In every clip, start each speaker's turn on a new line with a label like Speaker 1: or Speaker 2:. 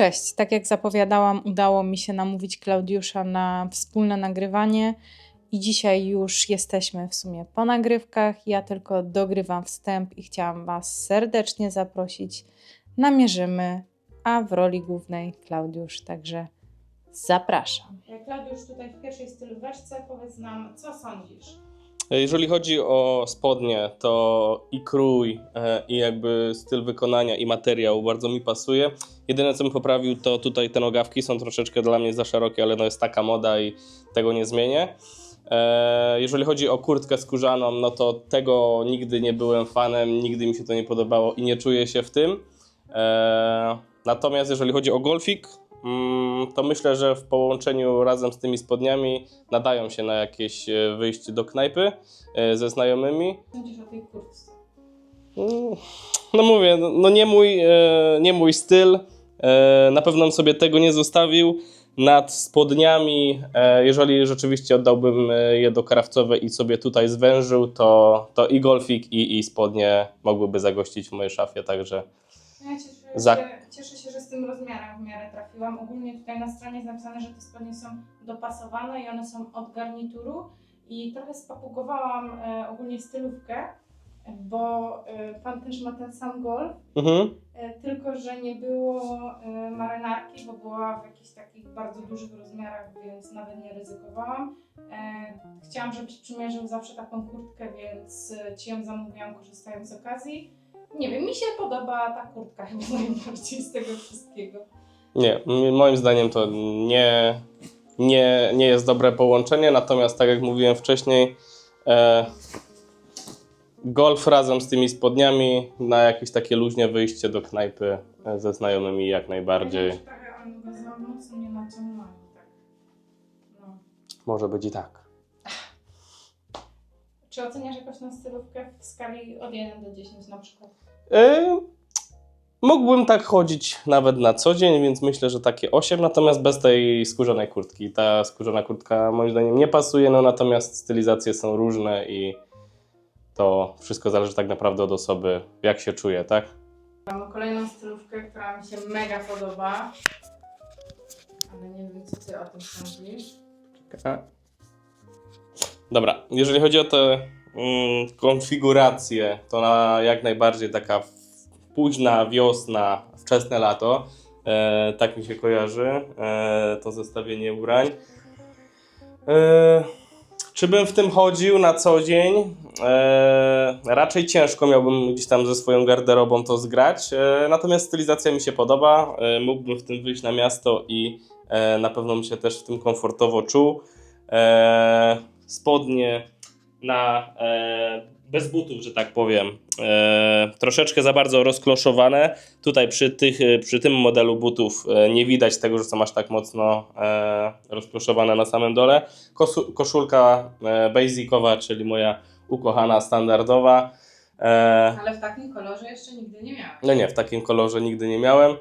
Speaker 1: Cześć, tak jak zapowiadałam, udało mi się namówić Klaudiusza na wspólne nagrywanie i dzisiaj już jesteśmy w sumie po nagrywkach. Ja tylko dogrywam wstęp i chciałam Was serdecznie zaprosić. Namierzymy, a w roli głównej Klaudiusz, także zapraszam. Klaudiusz, tutaj w pierwszej stylóweczce powiedz nam, co sądzisz?
Speaker 2: Jeżeli chodzi o spodnie, to i krój, e, i jakby styl wykonania, i materiał bardzo mi pasuje. Jedyne co bym poprawił, to tutaj te nogawki są troszeczkę dla mnie za szerokie, ale no jest taka moda i tego nie zmienię. E, Jeżeli chodzi o kurtkę skórzaną, no to tego nigdy nie byłem fanem, nigdy mi się to nie podobało i nie czuję się w tym. E, Natomiast jeżeli chodzi o golfik, to myślę, że w połączeniu razem z tymi spodniami nadają się na jakieś e, wyjście do knajpy e, ze znajomymi.
Speaker 1: Sądzisz o tej kurtce?
Speaker 2: Mm, No mówię, no- no nie mój, e, nie mój styl. Na pewno bym sobie tego nie zostawił. Nad spodniami, jeżeli rzeczywiście oddałbym je do krawcowe i sobie tutaj zwężył, to, to i golfik, i, i spodnie mogłyby zagościć w mojej szafie, także
Speaker 1: Ja
Speaker 2: Za-
Speaker 1: cieszę się, że z tym rozmiarem w miarę trafiłam. Ogólnie tutaj na stronie jest napisane, że te spodnie są dopasowane i one są od garnituru. I trochę spapugowałam e, ogólnie stylówkę, bo e, pan też ma ten sam golf,
Speaker 2: mhm.
Speaker 1: e, tylko że nie było e, marynarki, bo była w jakichś takich bardzo dużych rozmiarach, więc nawet nie ryzykowałam. E, chciałam, żebyś przymierzył zawsze taką kurtkę, więc e, ci ją zamówiłam korzystając z okazji. Nie wiem, mi się podoba ta kurtka chyba najbardziej z tego wszystkiego.
Speaker 2: Nie, moim zdaniem to nie, nie, nie jest dobre połączenie, natomiast tak jak mówiłem wcześniej, e, golf razem z tymi spodniami na jakieś takie luźne wyjście do knajpy e, ze znajomymi jak najbardziej.
Speaker 1: Trochę oni go za mocno nie tak. No.
Speaker 2: Może być i tak.
Speaker 1: Czy oceniasz jakoś na stylówkę w skali od 1 do 10 na przykład?
Speaker 2: E, mógłbym tak chodzić nawet na co dzień, więc myślę, że takie 8, natomiast bez tej skórzanej kurtki. Ta skórzana kurtka moim zdaniem nie pasuje, no natomiast stylizacje są różne i to wszystko zależy tak naprawdę od osoby, jak się czuje, tak?
Speaker 1: Mam kolejną stylówkę, która mi się mega podoba. Ale nie wiem, co ty o tym sądzisz.
Speaker 2: Dobra, jeżeli chodzi o tę mm, konfigurację, to na jak najbardziej taka późna wiosna, wczesne lato. E, tak mi się kojarzy e, to zestawienie ubrań. E, czy bym w tym chodził na co dzień? E, raczej ciężko miałbym gdzieś tam ze swoją garderobą to zgrać. E, natomiast stylizacja mi się podoba. E, mógłbym w tym wyjść na miasto i e, na pewno bym się też w tym komfortowo czuł. E, spodnie na e, bez butów, że tak powiem. E, troszeczkę za bardzo rozkloszowane. Tutaj przy, tych, e, przy tym modelu butów e, nie widać tego, że są aż tak mocno e, rozkloszowane na samym dole. Kosu, koszulka e, basicowa, czyli moja ukochana, standardowa. E,
Speaker 1: Ale w takim kolorze jeszcze nigdy nie miałam.
Speaker 2: no nie, w takim kolorze nigdy nie miałem.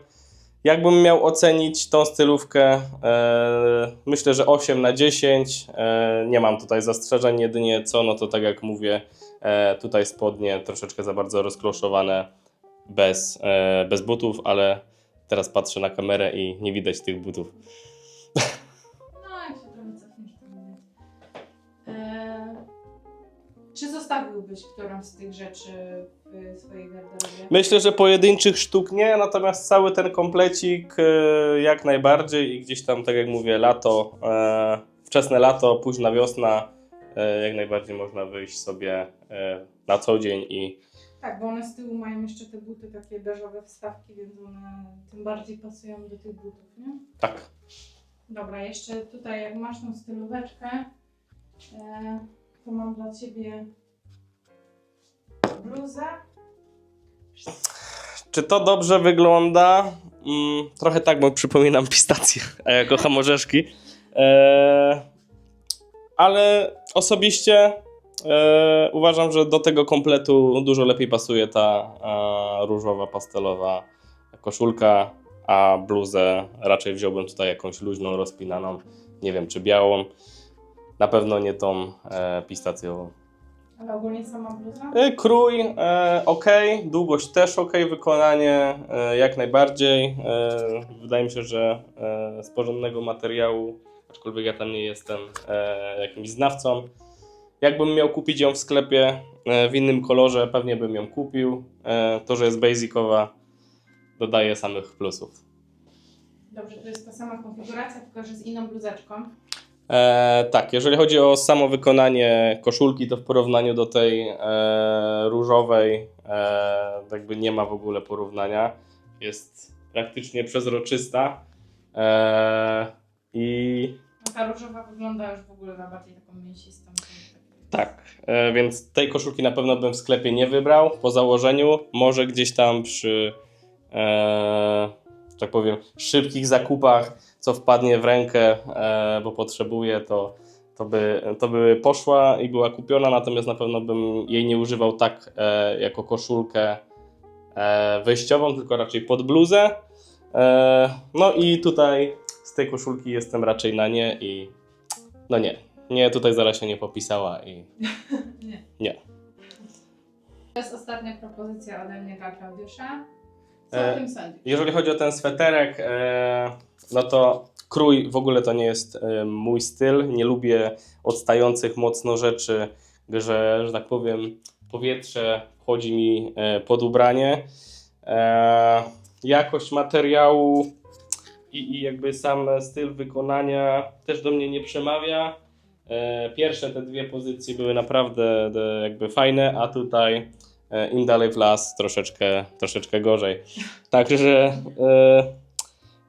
Speaker 2: Jakbym miał ocenić tą stylówkę, e, myślę, że 8 na 10. E, nie mam tutaj zastrzeżeń, jedynie co, no to tak jak mówię, e, tutaj spodnie troszeczkę za bardzo rozkloszowane bez, bez butów, ale teraz patrzę na kamerę i nie widać tych butów.
Speaker 1: Zostawiłbyś którąś z tych rzeczy w swojej garderobie?
Speaker 2: Myślę, że pojedynczych sztuk nie, natomiast cały ten komplecik e, jak najbardziej i gdzieś tam, tak jak mówię, lato, e, wczesne lato, późna wiosna, e, jak najbardziej można wyjść sobie e, na co dzień i
Speaker 1: Tak, bo one z tyłu mają jeszcze te buty, takie beżowe wstawki, więc one tym bardziej pasują do tych butów, nie?
Speaker 2: tak.
Speaker 1: Dobra, jeszcze tutaj jak masz tą stylóweczkę, e, to mam dla Ciebie
Speaker 2: Czy to dobrze wygląda? Mm, trochę tak, bo przypominam pistację, a ja kocham orzeszki. E, ale osobiście e, uważam, że do tego kompletu dużo lepiej pasuje ta e, różowa, pastelowa koszulka, a bluzę raczej wziąłbym tutaj jakąś luźną, rozpinaną, nie wiem czy białą. Na pewno nie tą e, pistacjową.
Speaker 1: Ale ogólnie sama bluza?
Speaker 2: E, Krój e, ok, długość też ok, wykonanie e, jak najbardziej. E, wydaje mi się, że e, z porządnego materiału, aczkolwiek ja tam nie jestem e, jakimś znawcą. Jakbym miał kupić ją w sklepie e, w innym kolorze, pewnie bym ją kupił. E, to, że jest basicowa, dodaje samych plusów.
Speaker 1: Dobrze, to jest ta sama konfiguracja, tylko że z inną bluzeczką.
Speaker 2: E, tak, jeżeli chodzi o samo wykonanie koszulki, to w porównaniu do tej e, różowej e, jakby nie ma w ogóle porównania. Jest praktycznie przezroczysta e, i
Speaker 1: No ta różowa wygląda już w ogóle na bardziej taką mięsistą.
Speaker 2: tak, e, więc tej koszulki na pewno bym w sklepie nie wybrał po założeniu. Może gdzieś tam przy, e, tak powiem, szybkich zakupach, co wpadnie w rękę, e, bo potrzebuję, to, to, by, to by poszła i była kupiona, natomiast na pewno bym jej nie używał tak e, jako koszulkę e, wyjściową, tylko raczej pod bluzę. No i tutaj z tej koszulki jestem raczej na nie i no nie, nie, tutaj zaraz się nie popisała i
Speaker 1: Nie.
Speaker 2: Nie.
Speaker 1: To jest ostatnia propozycja ode mnie dla Klaudiusza.
Speaker 2: E? Jeżeli chodzi o ten sweterek, e, no to krój w ogóle to nie jest e, mój styl. Nie lubię odstających mocno rzeczy, że, że tak powiem, powietrze wchodzi mi e, pod ubranie. E, jakość materiału i, i jakby sam styl wykonania też do mnie nie przemawia. E, pierwsze te dwie pozycje były naprawdę jakby fajne, a tutaj im dalej w las troszeczkę, troszeczkę gorzej. Także e,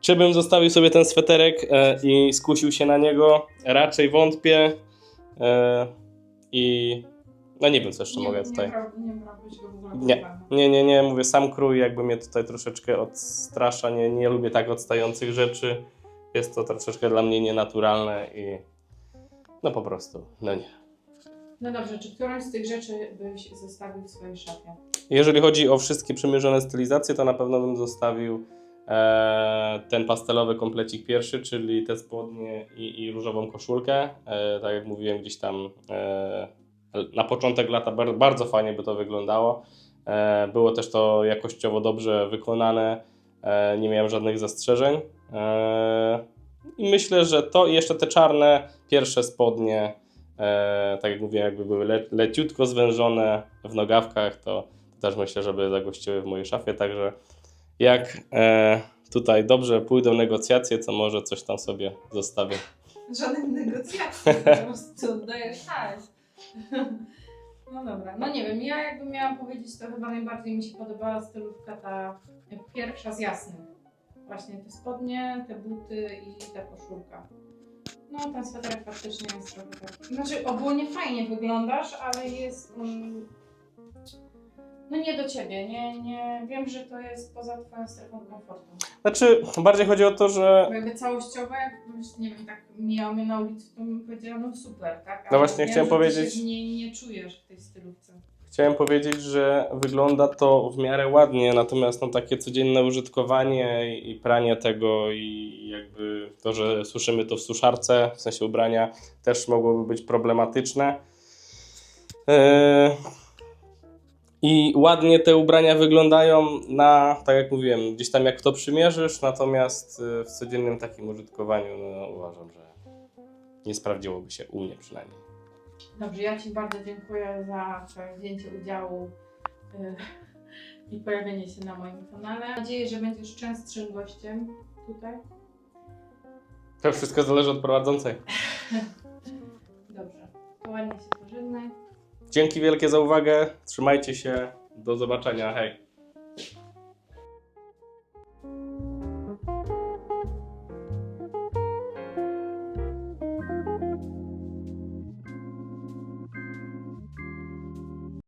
Speaker 2: czy bym zostawił sobie ten sweterek e, i skusił się na niego? Raczej wątpię. E, I no nie wiem, co jeszcze mogę tutaj.
Speaker 1: Nie, brał, nie brałbyś go w ogóle pod
Speaker 2: Nie. Nie, nie, nie, mówię, sam krój jakby mnie tutaj troszeczkę odstrasza, nie, nie lubię tak odstających rzeczy. Jest to troszeczkę dla mnie nienaturalne i no po prostu, no nie.
Speaker 1: No dobrze, czy którąś z tych rzeczy byś zostawił w swojej szafie?
Speaker 2: Jeżeli chodzi o wszystkie przymierzone stylizacje, to na pewno bym zostawił e, ten pastelowy komplecik pierwszy, czyli te spodnie i, i różową koszulkę. E, tak jak mówiłem gdzieś tam e, na początek lata bar, bardzo fajnie by to wyglądało. E, było też to jakościowo dobrze wykonane, e, nie miałem żadnych zastrzeżeń. E, I myślę, że to i jeszcze te czarne pierwsze spodnie, e, tak jak mówiłem, jakby były le, leciutko zwężone w nogawkach, to też myślę, żeby zagościły w mojej szafie, także jak e, tutaj dobrze pójdą negocjacje, to może coś tam sobie zostawię.
Speaker 1: Żadnych negocjacji, po prostu oddajesz hajs. No dobra, no nie wiem, ja jakbym miała powiedzieć, to chyba najbardziej mi się podobała stylówka ta pierwsza z jasnych. Właśnie te spodnie, te buty i ta koszulka. No ten sweterek faktycznie jest trochę taki. Znaczy ogólnie fajnie wyglądasz, ale jest... Mm, no nie do ciebie, nie, nie... Wiem, że to jest poza twoją strefą komfortu.
Speaker 2: Znaczy, bardziej chodzi o to, że
Speaker 1: Bo jakby całościowo, jak byś, nie wiem, tak mijał mnie na ulicy, to bym powiedziała, no super, tak?
Speaker 2: No właśnie,
Speaker 1: wiem,
Speaker 2: chciałem
Speaker 1: że ty
Speaker 2: powiedzieć-
Speaker 1: Się nie, nie czujesz w tej stylówce.
Speaker 2: Chciałem powiedzieć, że wygląda to w miarę ładnie, natomiast no, takie codzienne użytkowanie i, pranie tego i jakby to, że suszymy to w suszarce, w sensie ubrania, też mogłoby być problematyczne. Yy, I ładnie te ubrania wyglądają na, tak jak mówiłem, gdzieś tam jak to przymierzysz, natomiast y, w codziennym takim użytkowaniu no, uważam, że nie sprawdziłoby się u mnie przynajmniej.
Speaker 1: Dobrze, ja Ci bardzo dziękuję za wzięcie udziału y, i pojawienie się na moim kanale. Mam nadzieję, że będziesz częstszym gościem tutaj.
Speaker 2: To wszystko zależy od prowadzącej.
Speaker 1: Dobrze, to ładnie się pożegnaj.
Speaker 2: Dzięki wielkie za uwagę. Trzymajcie się. Do zobaczenia. Hej.